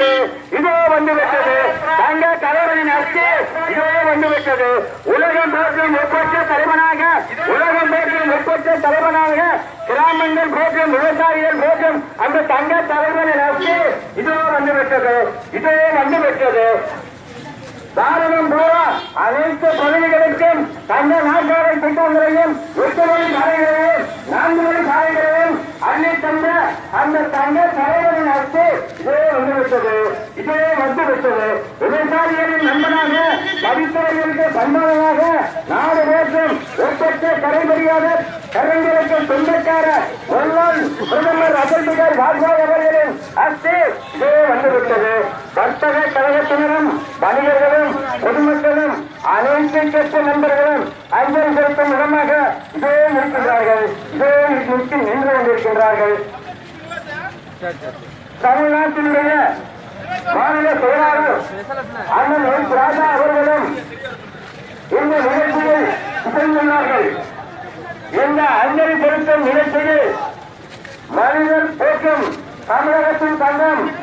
விட்டது இதோ வந்து விட்டது. தங்க தலைவரின் அச்சு இதோ வந்து விட்டது. உலகம் போற்றும் ஒப்பற்ற தலைவனாக உலகம் போற்றும் ஒப்பற்ற தலைவனாக கிராமங்கள் போற்றும் விவசாயிகள் போற்றும் அந்த தங்க தலைவரின் அச்சு இதோ வந்து விட்டது. இதோ வந்து விட்டது. பாரதம் பூரா அனைத்து பகுதிகளுக்கும் தங்க நாற்காலை திட்டங்களையும் எட்டு அந்த தங்க தலைவரின் அரசு இதே வந்துவிட்டது இதே வந்துவிட்டது. விவசாயிகளின் நண்பனாக பதித்துறைகளுக்கு சம்பளமாக நாடு போற்றும் ஒப்பற்ற கரைபடியாக கலைஞருக்கு சொந்தக்கார முன்னாள் பிரதமர் அடல் பிகார் வாஜ்பாய் அவர்களின் அரசு இதே வந்துவிட்டது. வர்த்தக கழகத்தினரும் வணிகர்களும் பொதுமக்களும் அனைத்து கட்சி நண்பர்களும் அஞ்சல் செலுத்தும் விதமாக இதே நிற்கின்றார்கள். இதே நிற்க நின்று கொண்டிருக்கின்றார்கள். தமிழ்நாட்டினுடைய மாநில செயலாளர் அண்ணன் எஸ் ராஜா அவர்களும் இந்த நிகழ்ச்சியில் இசைந்துள்ளார்கள் இந்த அஞ்சலி செலுத்தும் நிகழ்ச்சியில் மனிதர் போக்கும் தமிழகத்தின் தங்கம்